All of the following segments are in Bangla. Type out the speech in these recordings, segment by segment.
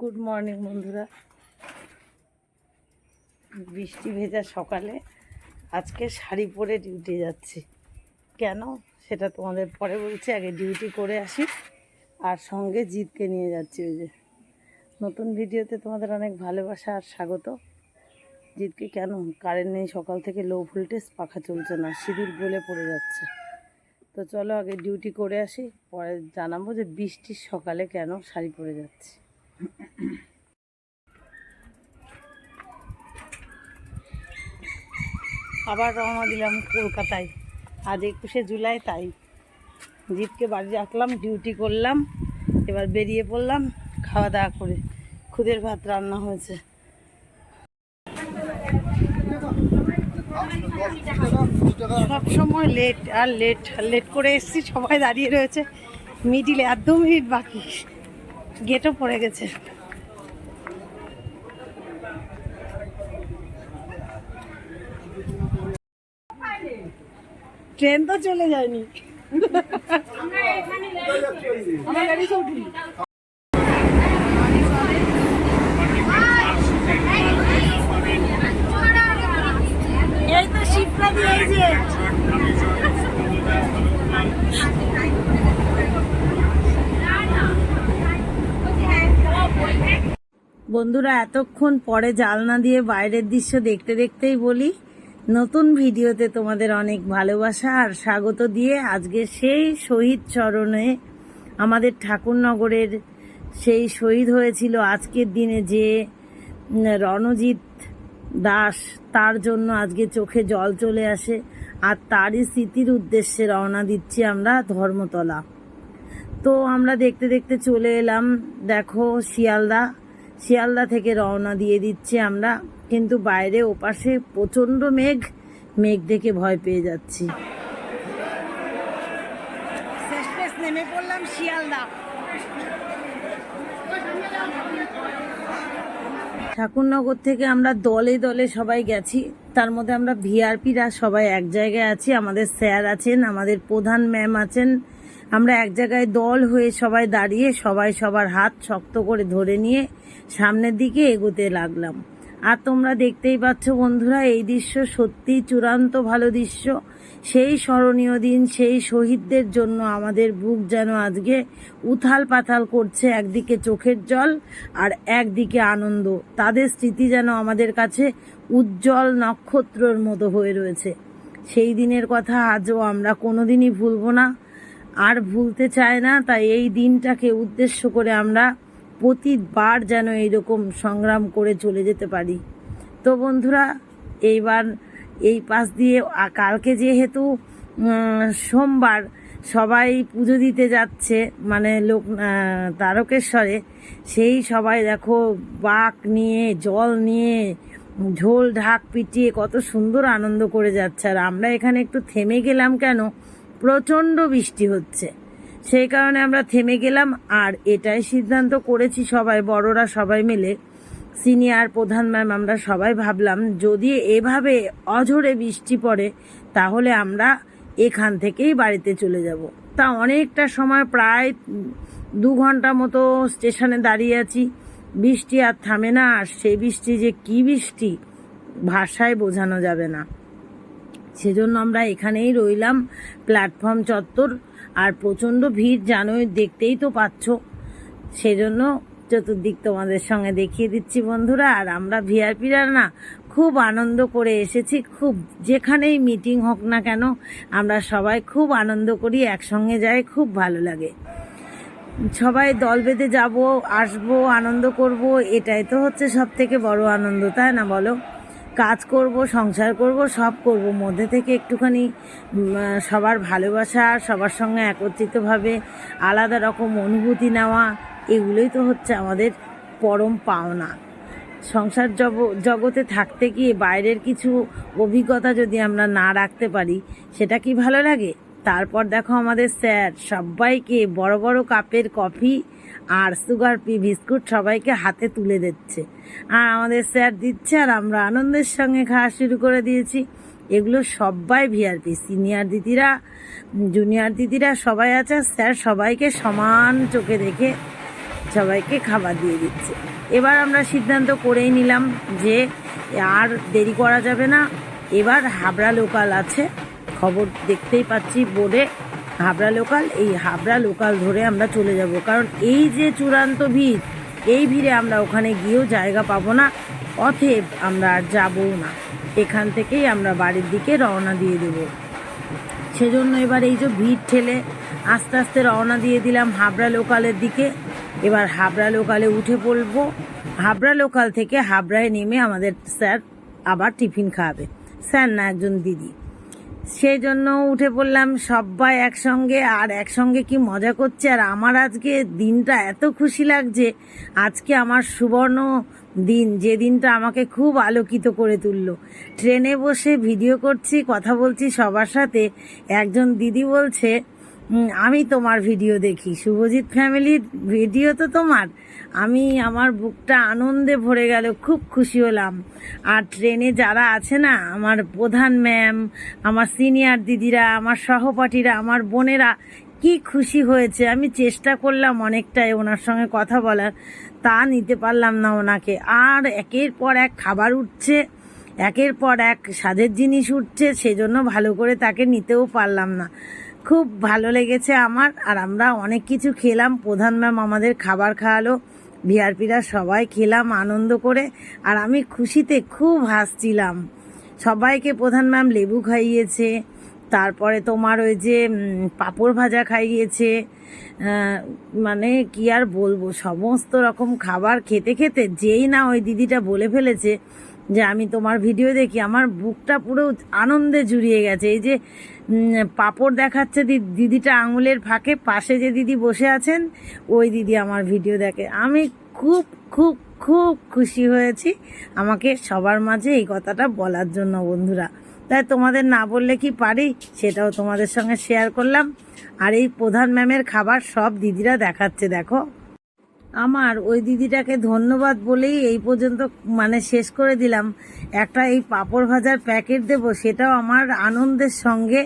গুড মর্নিং বন্ধুরা। বৃষ্টি ভেজা সকালে আজকে শাড়ি পরে ডিউটি যাচ্ছি। কেন? সেটা তোমাদের পরে বলছি, আগে ডিউটি করে আসি। আর সঙ্গে জিতকে নিয়ে যাচ্ছি ওই যে। নতুন ভিডিওতে তোমাদের অনেক ভালোবাসা আর স্বাগত। জিতকে কেন? কারেন্ট নেই, সকাল থেকে লো ভোল্টেজ পাখা চলছে না সিঁদুর বলে পড়ে যাচ্ছে। তো চলো আগে ডিউটি করে আসি, পরে জানাব যে বৃষ্টির সকালে কেন শাড়ি পরে যাচ্ছি। আবার রওনা দিলাম কলকাতায়। আজ একুশে জুলাই, তাই জিপকে বাড়ি রাখলাম ডিউটি করলাম, এবার বেরিয়ে পড়লাম খাওয়া দাওয়া করে। খুদের ভাত রান্না হয়েছে। সব সময় লেট আর লেট লেট করে এসেছি, সবাই দাঁড়িয়ে রয়েছে। মিডিলে আর দু মিনিট বাকি। গেটও পড়ে গেছে। ট্রেন তো চলে যায়নি। এই তো শিপটা দিয়েছে। বন্ধুরা, এতক্ষণ পরে জালনা দিয়ে বাইরের দৃশ্য দেখতে দেখতেই বলি, নতুন ভিডিওতে তোমাদের অনেক ভালোবাসা আর স্বাগত দিয়ে আজকে সেই শহীদ চরণে আমাদের ঠাকুরনগরের সেই শহীদ হয়েছিল আজকের দিনে যে রণজিৎ দাস, তার জন্য আজকে চোখে জল চলে আসে আর তারই স্মৃতির উদ্দেশ্যে রওনা দিচ্ছি আমরা ধর্মতলা। তো আমরা দেখতে দেখতে চলে এলাম, দেখো শিয়ালদা। শিয়ালদা থেকে রওনা দিয়ে দিচ্ছি আমরা, কিন্তু বাইরে ওপাশে প্রচণ্ড মেঘ মেঘ দেখে ভয় পেয়ে যাচ্ছি। নেমে পড়লাম শিয়ালদা। ঠাকুরনগর থেকে আমরা দলে দলে সবাই গেছি, তার মধ্যে আমরা ভিআরপিরা সবাই এক জায়গায় আছি, আমাদের স্যার আছেন, আমাদের প্রধান ম্যাম আছেন আমরা এক জায়গায় দল হয়ে সবাই দাঁড়িয়ে সবাই সবার হাত শক্ত করে ধরে নিয়ে সামনের দিকে এগোতে লাগলাম। আর তোমরা দেখতেই পাচ্ছ বন্ধুরা, এই দৃশ্য সত্যিই চূড়ান্ত ভালো দৃশ্য। সেই স্মরণীয় দিন, সেই শহীদদের জন্য আমাদের বুক যেন আজকে উথাল পাথাল করছে, একদিকে চোখের জল আর একদিকে আনন্দ। তাদের স্মৃতি যেন আমাদের কাছে উজ্জ্বল নক্ষত্রর মতো হয়ে রয়েছে। সেই দিনের কথা আজও আমরা কোনোদিনই ভুলবো না। আর ভুলতে চায় না, তাই এই দিনটাকে উদ্দেশ্য করে আমরা প্রতিবার যেন এইরকম সংগ্রাম করে চলে যেতে পারি। তো বন্ধুরা, এইবার এই পাশ দিয়ে কালকে যেহেতু সোমবার সবাই পুজো দিতে যাচ্ছে মানে লোক তারকেশ্বরে, সেই সবাই দেখো বাঁক নিয়ে, জল নিয়ে ঝোল ঢাক পিটিয়ে কত সুন্দর আনন্দ করে যাচ্ছে। আর আমরা এখানে একটু থেমে গেলাম কেন? প্রচণ্ড বৃষ্টি হচ্ছে। সেই কারণে আমরা থেমে গেলাম, আর এটাই সিদ্ধান্ত করেছি সবাই, বড়রা সবাই মিলে, সিনিয়র প্রধান ম্যাম, আমরা সবাই ভাবলাম, যদি এভাবে অঝরে বৃষ্টি পড়ে, তাহলে আমরা এখান থেকেই বাড়িতে চলে যাব। তা অনেকটা সময় প্রায় দু ঘণ্টা মতো স্টেশনে দাঁড়িয়ে আছি। বৃষ্টি আর থামে না, আর সেই বৃষ্টি যে কি বৃষ্টি, ভাষায় বোঝানো যাবে না। সেজন্য আমরা এখানেই রইলাম প্ল্যাটফর্ম চত্বর। আর প্রচণ্ড ভিড়, জানোই, দেখতেই তো পাচ্ছ। সেজন্য চতুর্দিক তোমাদের সঙ্গে দেখিয়ে দিচ্ছি বন্ধুরা। আর আমরা ভিআরপিরা না খুব আনন্দ করে এসেছি। খুব যেখানেই মিটিং হোক না কেন, আমরা সবাই খুব আনন্দ করি, একসঙ্গে যাই, খুব ভালো লাগে। সবাই দল বেঁধে যাব, আসব, আনন্দ করব, এটাই তো হচ্ছে সব থেকে বড় আনন্দ, তাই না বলো? কাজ করব, সংসার করব, সব করব। মধ্যে থেকে একটুখানি সবার ভালোবাসা, সবার সঙ্গে একত্রিতভাবে আলাদা রকম অনুভূতি নেওয়া, এগুলোই তো হচ্ছে আমাদের পরম পাওনা। সংসার জগ- জগতে থাকতে গিয়ে বাইরের কিছু অভিজ্ঞতা যদি আমরা না রাখতে পারি, সেটা কি ভালো লাগে? তারপর দেখো আমাদের স্যার, সবাইকে বড় বড় কাপের কফি আর সুগার পি বিস্কুট সবাইকে হাতে তুলে দিচ্ছে। আর আমাদের স্যার দিচ্ছে আর আমরা আনন্দের সঙ্গে খাওয়া শুরু করে দিয়েছি। এগুলো সবাই ভিআরপি সিনিয়র দিদিরা জুনিয়র দিদিরা সবাই আছে স্যার সবাইকে সমান চোখে দেখে সবাইকে খাবার দিয়ে দিচ্ছে। এবার আমরা সিদ্ধান্ত করেই নিলাম যে আর দেরি করা যাবে না। এবার হাবড়া লোকাল আছে। খবর দেখতেই পাচ্ছি বোর্ডে হাবড়া লোকাল এই হাবড়া লোকাল ধরে আমরা চলে যাব। কারণ এই যে চূড়ান্ত ভিড়, এই ভিড়ে আমরা ওখানে গিয়েও জায়গা পাবো না, অতএব আমরা আর যাবও না। এখান থেকেই আমরা বাড়ির দিকে রওনা দিয়ে দেবো। সেজন্য এবার এই যে ভিড় ঠেলে আস্তে আস্তে রওনা দিয়ে দিলাম হাবড়া লোকালের দিকে। এবার হাবড়া লোকালে উঠে পড়ব। হাবড়া লোকাল থেকে হাবড়ায় নেমে আমাদের স্যার আবার টিফিন খাওয়াবে। স্যার না, একজন দিদি। সেই জন্য উঠে পড়লাম সবাই একসঙ্গে আর একসঙ্গে কি মজা করছে? আর আমার আজকে দিনটা এত খুশি লাগছে। আজকে আমার সুবর্ণ দিন যে দিনটা আমাকে খুব আলোকিত করে তুললো। ট্রেনে বসে ভিডিও করছি কথা বলছি সবার সাথে। একজন দিদি বলছে "উম, আমি তোমার ভিডিও দেখি। শুভজিৎ ফ্যামিলির ভিডিও তো তোমার। আমি আমার বুকটা আনন্দে ভরে গেল, খুব খুশি হলাম। আর ট্রেনে যারা আছে না, আমার প্রধান ম্যাম আমার সিনিয়র দিদিরা, আমার সহপাঠীরা, আমার বোনেরা, কি খুশি হয়েছে। আমি চেষ্টা করলাম অনেকটাই ওনার সঙ্গে কথা বলার, তা নিতে পারলাম না ওনাকে। আর একের পর এক খাবার উঠছে, একের পর এক স্বাদের জিনিস উঠছে, সেজন্য ভালো করে তাকে নিতেও পারলাম না। খুব ভালো লেগেছে আমার। আর আমরা অনেক কিছু খেলাম। প্রধান ম্যাম আমাদের খাবার খাওয়ালো। ভিআরপিরা সবাই খেলাম আনন্দ করে। আর আমি খুশিতে খুব হাসছিলাম। সবাইকে প্রধান ম্যাম লেবু খাইয়েছে। তারপরে তোমার ওই যে পাঁপড় ভাজা খাইয়েছে। মানে কি আর বলব, সমস্ত রকম খাবার খেতে খেতে যেই না ওই দিদিটা বলে ফেলেছে যে, আমি তোমার ভিডিও দেখি, আমার বুকটা পুরো আনন্দে জুড়িয়ে গেছে। এই যে পাঁপড় দেখাচ্ছে দিদিটা আঙুলের ফাঁকে, পাশে যে দিদি বসে আছেন, ওই দিদি আমার ভিডিও দেখে। আমি খুব খুব খুব খুশি হয়েছি আমাকে সবার মাঝে এই কথাটা বলার জন্য, বন্ধুরা। তাই তোমাদের না বললে কি পারি, সেটাও তোমাদের সঙ্গে শেয়ার করলাম। আর এই প্রধান ম্যামের খাবার সব দিদিরা দেখাচ্ছে, দেখো। আমার ওই দিদিটাকে ধন্যবাদ বলেই এই পর্যন্ত মানে শেষ করে দিলাম। একটা এই পাঁপড় ভাজার প্যাকেট দেব, সেটাও আমার আনন্দের সঙ্গে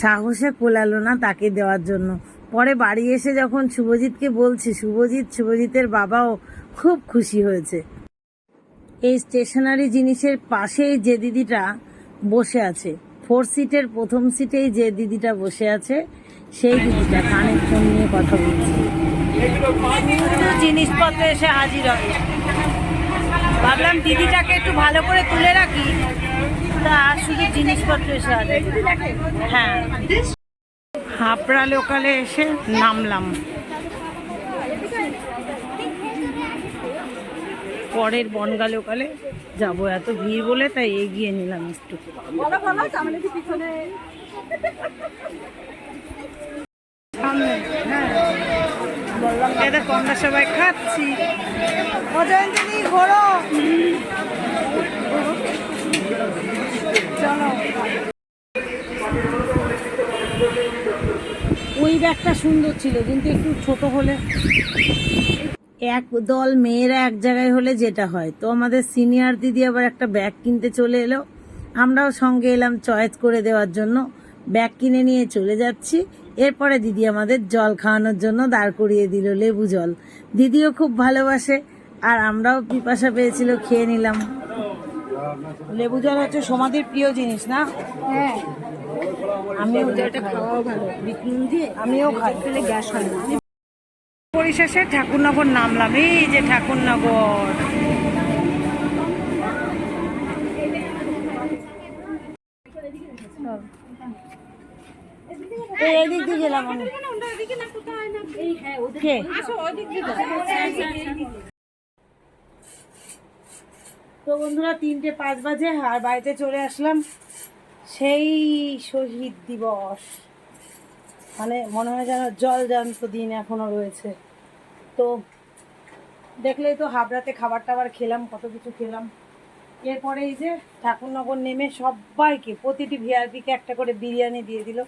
সাহসে কোলালো না তাকে দেওয়ার জন্য। পরে বাড়ি এসে যখন শুভজিৎকে বলছি, শুভজিৎ, শুভজিতের বাবাও খুব খুশি হয়েছে। এই স্টেশনারি জিনিসের পাশেই যে দিদিটা বসে আছে, ফোর সিটের প্রথম সিটেই যে দিদিটা বসে আছে, সেই দিদিটা কানে ফোন নিয়ে কথা বলছে। জিনিসপত্র এসে হাজির হয় ভাবলাম দিদিটাকে একটু ভালো করে তুলে রাখি। তা শুধু জিনিসপত্র এসে হাজির হ্যাঁ। হাবড়া লোকালে এসে নামলাম। পরের বনগা লোকালে যাব। এত ভিড় বলে তাই এগিয়ে নিলাম একটু। সামনে, সবাই খাচ্ছি। অজয়ন্তী ঘোরো। চলো। ওই ব্যাগটা সুন্দর ছিল, কিন্তু একটু ছোট হলে এক দল মেয়েরা এক জায়গায় হলে যেটা হয়। তো আমাদের সিনিয়র দিদি আবার একটা ব্যাগ কিনতে চলে এলো। আমরাও সঙ্গে এলাম চয়েস করে দেওয়ার জন্য। ব্যাগ কিনে নিয়ে চলে যাচ্ছি। এরপরে দিদি আমাদের জল খাওয়ানোর জন্য দাঁড় করিয়ে দিল লেবু জল। দিদিও খুব ভালোবাসে আর আমরাও পিপাসা পেয়েছিল খেয়ে নিলাম। লেবু জল হচ্ছে সমাধির প্রিয় জিনিস না? হ্যাঁ। আমিও এটা খাওয়াও ভালো দিয়ে আমিও খাই। তাহলে গ্যাস হয় না পরিশেষে ঠাকুরনগর নামলাম। এই যে ঠাকুরনগর। তো বন্ধুরা, তিনটে পাঁচ বাজে আর বাড়িতে চলে আসলাম সেই শহীদ দিবস। মানে মনে হয় যেন জল জ্যান্ত দিন এখনও রয়েছে। তো দেখলেই তো হাবড়াতে খাবার টাবার খেলাম, কত কিছু খেলাম। এরপরে এই যে ঠাকুরনগর নেমে সবাইকে, প্রতিটি ভিআরপিকে একটা করে বিরিয়ানি দিয়ে দিল।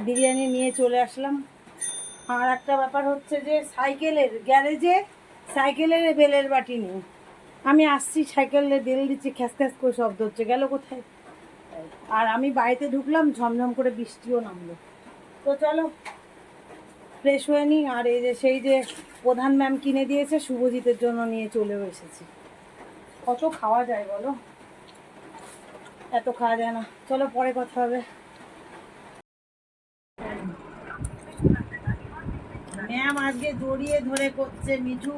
বিরিয়ানি নিয়ে চলে আসলাম। আর একটা ব্যাপার হচ্ছে যে, সাইকেলের গ্যারেজে সাইকেলের বেলের বাটি নেই। আমি আসছি, সাইকেলে বেল দিচ্ছি, খ্যাস খ্যাস করে শব্দ হচ্ছে, গেল কোথায়? আর আমি বাড়িতে ঢুকলাম, ঝমঝম করে বৃষ্টিও নামলো। তো চলো ফ্রেশ হয়ে নিই। আর এই যে, সেই যে প্রধান ম্যাম কিনে দিয়েছে, শুভজিতের জন্য নিয়ে চলেও এসেছি। কত খাওয়া যায় বলো? এত খাওয়া যায় না। চলো, পরে কথা হবে। আজকে জড়িয়ে ধরে করছে। মিঠু,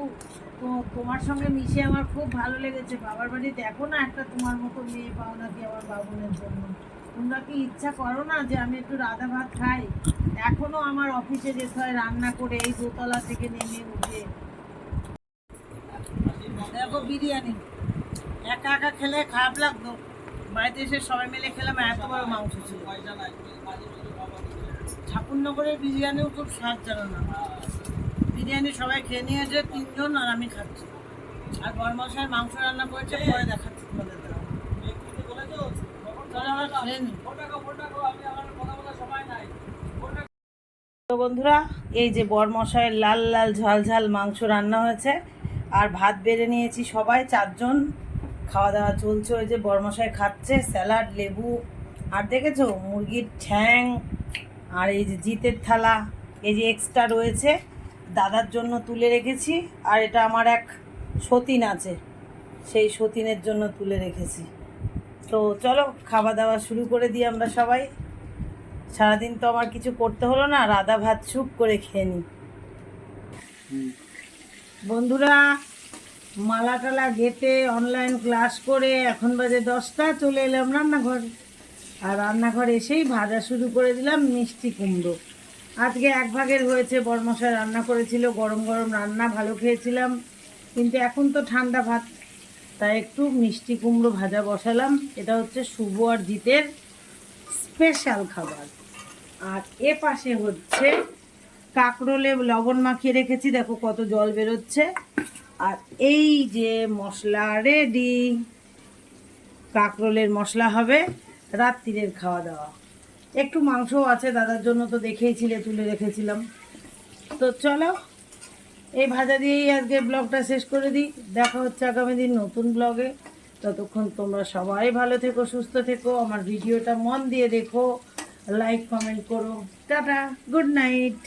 তো তোমার সঙ্গে মিশে আমার খুব ভালো লেগেছে। বাবার বাড়ি দেখো না একটা তোমার মতো মেয়ে পাও নাকি আমার বাবুনের জন্য। তোমরা কি ইচ্ছা করো না যে আমি একটু রাধা ভাত খাই? এখনও আমার অফিসে যেতে হয় রান্না করে এই দোতলা থেকে নেমে উঠে। দেখো বিরিয়ানি। একা একা খেলে খারাপ লাগতো। বাড়িতে এসে সবাই মিলে খেলাম, এত বড় মাংস ছিল। ঠাকুরনগরের বিরিয়ানিও খুব স্বাদ জানো না। বিরিয়ানি সবাই খেয়ে নিয়েছে, তিনজন আর আমি খাচ্ছি। আর বরমশাই মাংস রান্না করেছে, পরে দেখাচ্ছি বন্ধুরা, এই যে বরমশাইয়ের লাল লাল ঝাল ঝাল মাংস রান্না হয়েছে, আর ভাত বেড়ে নিয়েছি সবাই, চারজন। খাওয়া দাওয়া চলছে, ওই যে বরমশাই খাচ্ছে স্যালাড, লেবু, আর দেখেছ? মুরগির ঠ্যাং, আর এই যে জিতের থালা, এই যে এক্সট্রা রয়েছে। দাদার জন্য তুলে রেখেছি, আর এটা আমার এক সতীন আছে, সেই সতীনের জন্য তুলে রেখেছি। তো চলো খাওয়া দাওয়া শুরু করে দিই আমরা সবাই। সারাদিন তো আমার কিছু করতে হলো না, রাধা ভাত চুপ করে খেয়ে নিই। বন্ধুরা মালা টালা ঘেটে অনলাইন ক্লাস করে এখন বাজে দশটা, চলে এলাম রান্নাঘর। আর রান্নাঘর এসেই ভাজা শুরু করে দিলাম মিষ্টি কুমড়ো। আজকে এক ভাগের হয়েছে, বর্মশাই রান্না করেছিল, গরম গরম রান্না, ভালো খেয়েছিলাম। কিন্তু এখন তো ঠান্ডা ভাত। তাই একটু মিষ্টি কুমড়ো ভাজা বসালাম। এটা হচ্ছে শুভ আর জিতের স্পেশাল খাবার। আর এ পাশে হচ্ছে কাকরোলে লবণ মাখিয়ে রেখেছি। দেখো কত জল বেরোচ্ছে। আর এই যে মশলা রেডি কাকরোলের মশলা হবে, রাত্রিরের খাওয়া দাওয়া। একটু মাংসও আছে, দাদার জন্য তো দেখেইছিলে, তুলে রেখেছিলাম। তো চলো, এই ভাজা দিয়েই আজকে ব্লগটা শেষ করে দিই। দেখা হচ্ছে আগামী দিন নতুন ব্লগে। ততক্ষণ তোমরা সবাই ভালো থেকো, সুস্থ থেকো, আমার ভিডিওটা মন দিয়ে দেখো, লাইক, কমেন্ট করো। Tata, good night.